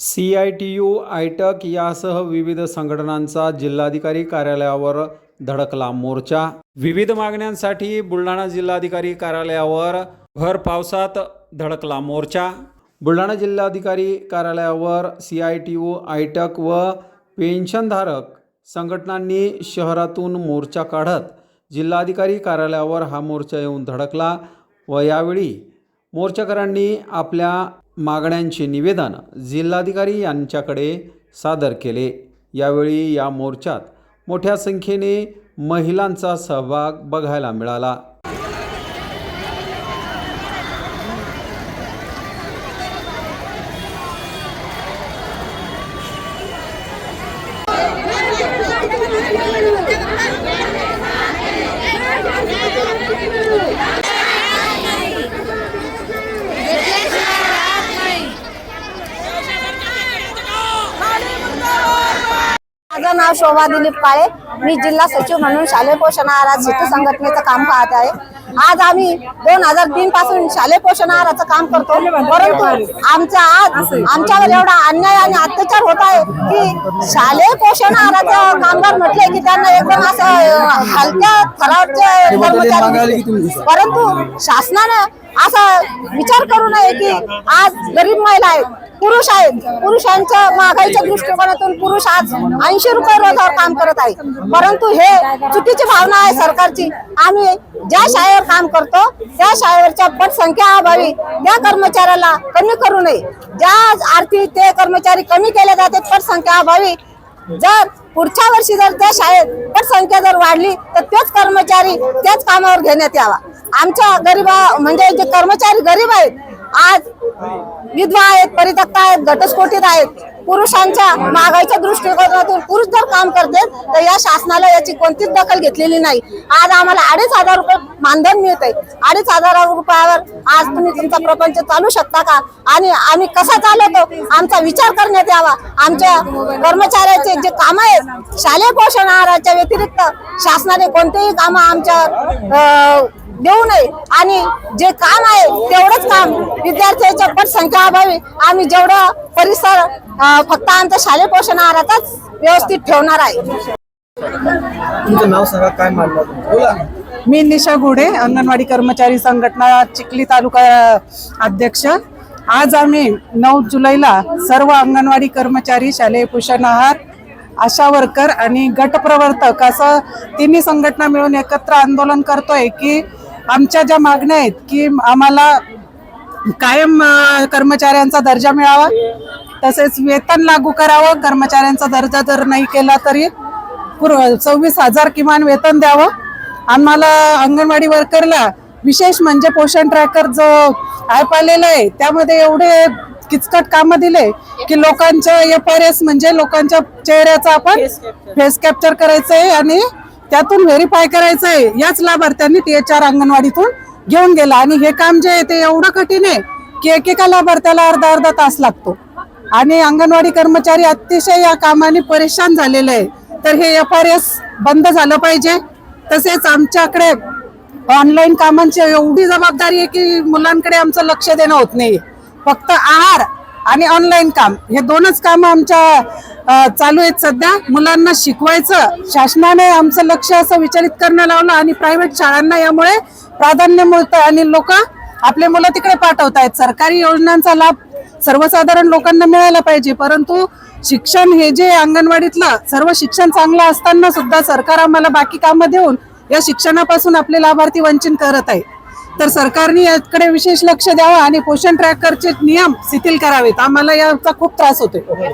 C I T U AITUC यासह विविध संघटनांचा जिल्हाधिकारी कार्यालयावर धडकला मोर्चा. विविध मागण्यांसाठी बुलढाणा जिल्हाधिकारी कार्यालयावर भर पावसात धडकला मोर्चा. बुलढाणा जिल्हाधिकारी कार्यालयावर C I T U AITUC व पेन्शनधारक संघटनांनी शहरातून मोर्चा काढत जिल्हाधिकारी कार्यालयावर हा मोर्चा येऊन धडकला व यावेळी मोर्चाकरांनी आपल्या मागण्यांचे निवेदन जिल्हाधिकारी यांच्याकडे सादर केले. यावेळी या मोर्चात मोठ्या संख्येने महिलांचा सहभाग बघायला मिळाला. माझं नाव शोभा दिलीप काळे. मी जिल्हा सचिव म्हणून शालेय पोषण आहारात सेतू संघटनेचं काम पाहत आहे. आज आम्ही दोन हजार तीन पासून शालेय पोषण आहाराचं काम करतो. परंतु आमचा आज आमच्यावर एवढा अन्याय आणि अत्याचार होत आहे की शालेय पोषण आहाराचं कामगार म्हटले की त्यांना एकदम असं हलक्या थरावरचे कर्मचारी. परंतु शासनानं असा विचार करू नये की आज गरीब महिला आहेत पुरुष आहेत. पुरुषांच्या महागाईच्या दृष्टिकोनातून पुरुष आज ऐंशी रुपये रोजावर काम करत आहे परंतु हे चुकीची भावना आहे सरकारची. आम्ही ज्या शाळेवर काम करतो त्या शाळेवरच्या पटसंख्या अभावी त्या कर्मचाऱ्याला कमी करू नये. ज्या आरती ते कर्मचारी कमी केले जाते पटसंख्या अभावी. जर पुढच्या वर्षी जर त्या शाळेत पटसंख्या जर वाढली तर तेच कर्मचारी त्याच कामावर घेण्यात यावा. आमच्या गरीबा म्हणजे जे कर्मचारी गरीब आहेत आज विधवा आहेत परितक्ता आहेत घटस्फोटित आहेत पुरुषांच्या महागाईच्या दृष्टिकोनातून पुरुष जर काम करते तर या शासनाला याची कोणतीच दखल घेतलेली नाही. आज आम्हाला अडीच हजार रुपये मानधन मिळते अडीच हजार रुपयावर आज तुम्ही तुमचा प्रपंच चालू शकता का? आणि आम्ही कसा चालवतो? आमचा विचार करण्यात यावा. आमच्या कर्मचाऱ्याचे जे काम आहेत शालेय पोषण आहाराच्या व्यतिरिक्त शासनाने कोणतेही काम आमच्या देऊ नये. आणि जे काम आहे तेवढंच काम विद्यार्थ्यांच्या पटसंख्या अभावी आम्ही जेवढं परिसर फक्त आमच्या शालेय पोषण आहारातच व्यवस्थित ठेवणार आहे. तुमचं नाव सांगा काय मांडलं तुम्ही? बोला. मी निशा घोडे अंगणवाडी कर्मचारी संघटना चिखली तालुका अध्यक्ष. आज आम्ही नऊ जुलैला सर्व अंगणवाडी कर्मचारी शालेय पोषण आहार आशा वर्कर आणि गटप्रवर्तक असं तिन्ही संघटना मिळून एकत्र आंदोलन करतोय की आमच्या ज्या मागण्या आहेत की आम्हाला कायम कर्मचाऱ्यांचा दर्जा मिळावा तसेच वेतन लागू करावं कर्मचाऱ्यांचा दर्जा जर नाही केला तरी पूर्व सव्वीस हजार किमान वेतन द्यावं. आम्हाला अंगणवाडी वर्करला विशेष म्हणजे पोषण ट्रॅकर जो ॲप आलेला आहे त्यामध्ये एवढे किचकट कामं दिले की लोकांच्या एफ आर एस म्हणजे लोकांच्या चेहऱ्याचा आपण फेस कॅप्चर करायचं आहे आणि त्यातून व्हेरीफाय करायचं आहे याच लाभार्थ्यांनी टी एच आर अंगणवाडीतून घेऊन गेला. आणि हे काम जे आहे ते एवढं कठीण आहे की एकेका लाभार्थ्याला अर्धा अर्धा तास लागतो. आणि अंगणवाडी कर्मचारी अतिशय या कामाने परेशान झालेले आहे. तर हे एफ आर एस बंद झालं पाहिजे. तसेच आमच्याकडे ऑनलाईन कामांची एवढी जबाबदारी आहे की मुलांकडे आमचं लक्ष देणं होत नाही फक्त आहार आणि ऑनलाईन काम. हे दोनच काम आमच्या चालू आहेत सध्या. मुलांना शिकवायचं शासनाने आमचं लक्ष असं विचारित करणं लावलं आणि प्रायव्हेट शाळांना यामुळे प्राधान्य मिळतं आणि लोक आपले मुलं तिकडे पाठवतायत. सरकारी योजनांचा लाभ सर्वसाधारण लोकांना मिळायला पाहिजे. परंतु शिक्षण हे जे अंगणवाडीतलं सर्व शिक्षण चांगलं असताना सुद्धा सरकार आम्हाला बाकी कामं देऊन या शिक्षणापासून आपले लाभार्थी वंचित करत आहे. तर सरकारने याकडे विशेष लक्ष द्यावं आणि पोषण ट्रॅकरचे नियम शिथिल करावेत. आम्हाला याचा खूप त्रास होतोय.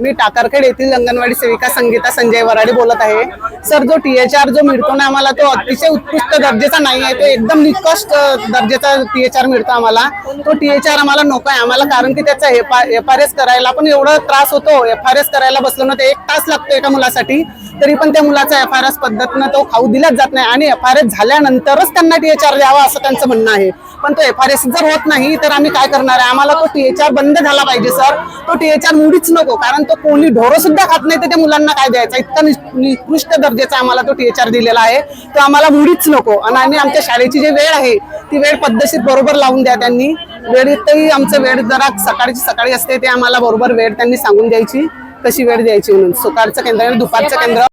मी टाकरखेड येथील अंगणवाडी सेविका संगीता संजय वराडे बोलत आहे. सर जो टीएचआर जो मिळतो ना आम्हाला तो अतिशय उत्कृष्ट दर्जेचा नाही आहे. तो एकदम निकष्ट दर्जेचा टी एच आर मिळतो आम्हाला. तो टीएचआर आम्हाला नको आहे आम्हाला कारण की त्याचा एफ आर एस करायला पण एवढा त्रास होतो. एफ आर एस करायला बसलो ना ते एक तास लागतो एका मुलासाठी. तरी पण त्या मुलाचा एफ आर एस पद्धतीनं तो खाऊ दिलाच जात नाही. आणि एफ आर एस झाल्यानंतरच त्यांना टी एच आर द्यावा असं त्यांचं म्हणणं आहे. पण तो एफ आर एस जर होत नाही तर आम्ही काय करणार आहे? आम्हाला तो टीएचआर बंद झाला पाहिजे सर. तो टीएचआर मुळीच नको. कारण तो कोणी ढोरं सुद्धा खात नाही तर त्या मुलांना काय द्यायचा? इतका निकृष्ट दर्जाचा आम्हाला तो टीएचआर दिलेला आहे. तो आम्हाला मुळीच नको. आणि आणि आमच्या शाळेची जी वेळ आहे ती वेळ पद्धतशीर बरोबर लावून द्या त्यांनी. वेळेतही आमचं वेळ जरा सकाळची सकाळी असते ते आम्हाला बरोबर वेळ त्यांनी सांगून द्यायची. कशी वेळ द्यायची म्हणून? सकाळचं केंद्र आणि दुपारचं केंद्र.